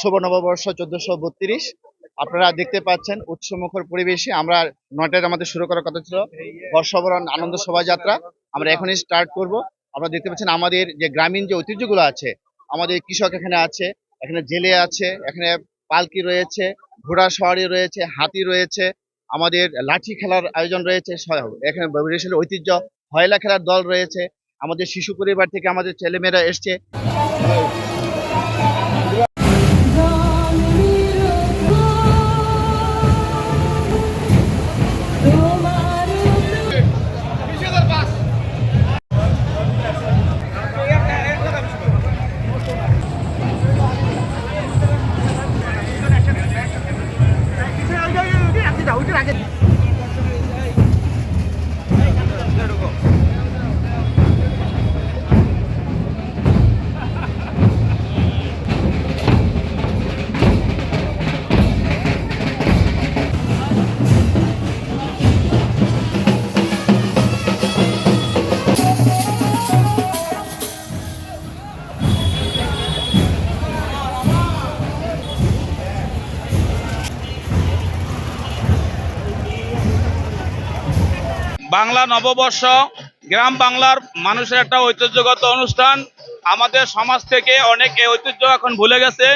শুভ নববর্ষ চোদ্দশো বত্রিশ। আপনারা দেখতে পাচ্ছেন উৎসমুখর পরিবেশে আমরা নয়টায় আমাদের শুরু করার কথা ছিল, বর্ষবরণ আনন্দ শোভাযাত্রা। আমরা এখনই স্টার্ট করব। আপনারা দেখতে পাচ্ছেন আমাদের যে গ্রামীণ যে ঐতিহ্যগুলো আছে, আমাদের কৃষক এখানে আছে, এখানে জেলে আছে, এখানে পালকি রয়েছে, ঘোড়া সওয়ারি রয়েছে, হাতি রয়েছে, আমাদের লাঠি খেলার আয়োজন রয়েছে এখানে বরিশালের ঐতিহ্য, হয়লা খেলার দল রয়েছে, আমাদের শিশু পরিবার থেকে আমাদের ছেলেমেয়েরা এসছে। বাংলা নববর্ষ, গ্রাম বাংলার মানুষের একটা ঐতিহ্যগত অনুষ্ঠান। আমাদের সমাজ থেকে অনেক এই ঐতিহ্য এখন ভুলে গেছে।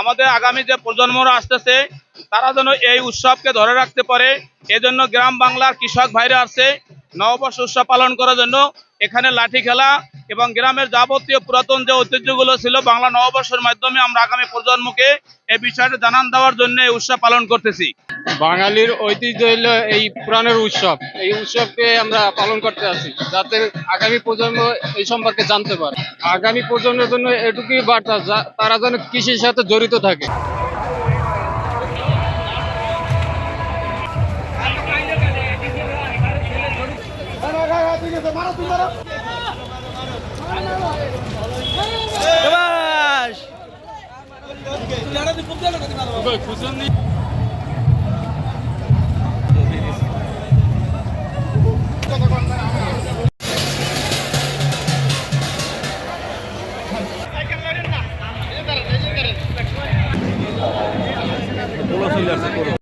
আমাদের আগামী যে প্রজন্মরা আসতেছে, তারা যেন এই উৎসবকে ধরে রাখতে পারে। এজন্য গ্রাম বাংলার কৃষক ভাইরা আছে নববর্ষ উৎসব পালন করার জন্য। এখানে লাঠি খেলা এবং গ্রামের যাবতীয় পুরাতন যে ঐতিহ্যগুলো ছিল বাংলা নববর্ষের মাধ্যমে আমরা আগামী প্রজন্মকে এই বিষয়টা জানান দেওয়ার জন্য এই উৎসব পালন করতেছি বাঙালির ঐতিহ্য হইল এই পুরাণের উৎসব এই উৎসবকে আমরা পালন করতে আছি যাতে আগামী প্রজন্ম এই সম্পর্কে জানতে পারে আগামী প্রজন্মের জন্য এটুকুই বার্তা যা- তারা যেন কৃষির সাথে জড়িত থাকে Gracias.